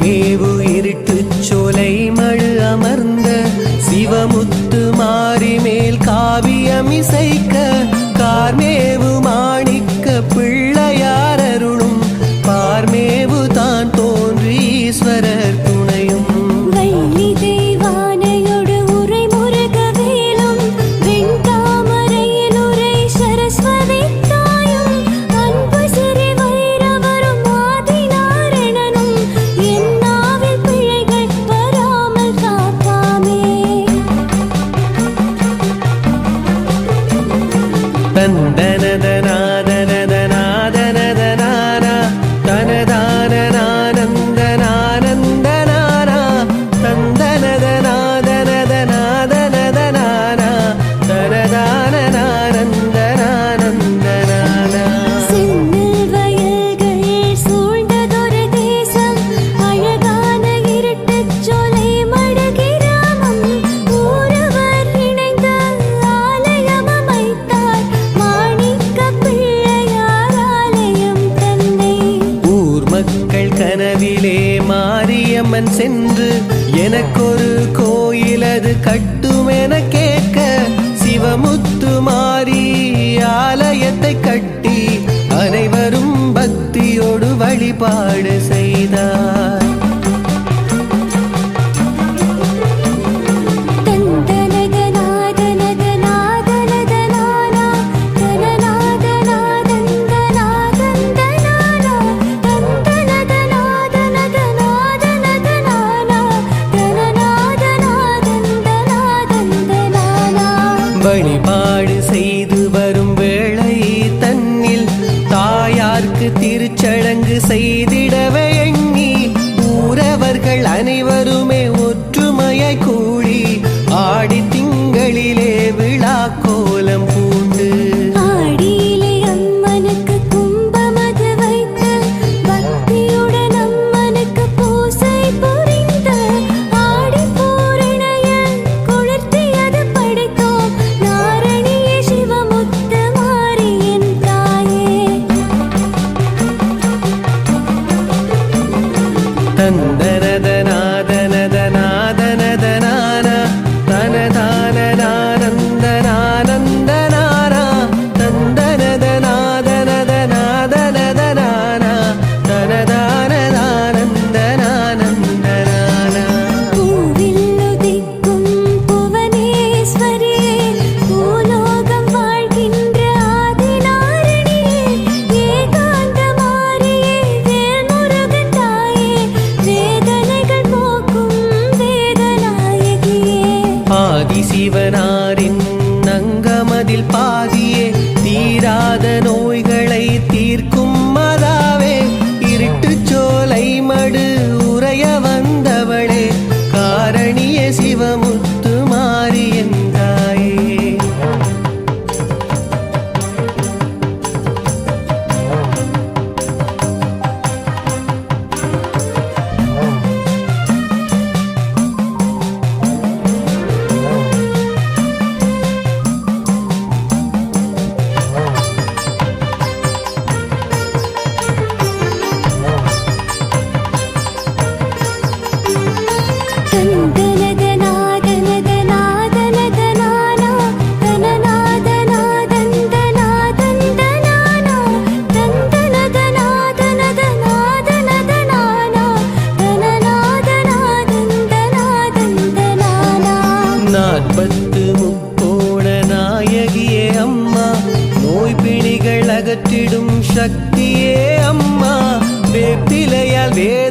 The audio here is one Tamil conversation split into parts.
மேவு இருட்டு சோலை மழு அமர்ந்த சிவமுத்து மாறி மேல் காவியம் இசைக்க கார்மேவு மாணிக்க பிள்ளையாரருளும் பார்மேவு தான் தோன்றி ஈஸ்வரர் துணை. அவன் சென்று எனக்கொரு கோயிலது அது கட்டும் கேட்க சிவமுத்து மாறி ஆலயத்தை கட்டி அனைவரும் பக்தியோடு வழிபாடு செய் அகற்றிடும் சக்தியே அம்மா வேப்பிலையால் வேறு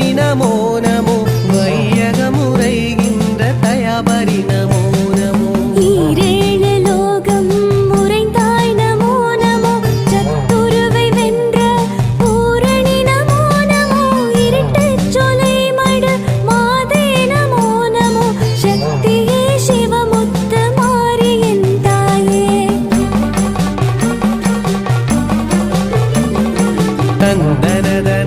சோதரி நமோ நமோ வையகமுறைகின்ற தயாபரி நமோ. நமோ ஈரேழு லோகம் உறைந்தாய் நமோ நமோ சத்துருவை வென்ற பூரணி நமோ நமோ இருட்டுச் சோலை மடு மாதே நமோ நமோ சக்தியே சிவமுத்து மாரியன் தாயே. தந்தனதனாதனதனாதனதனானா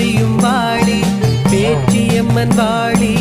ஆடியும் வாடி பேச்சியம்மன் வாடி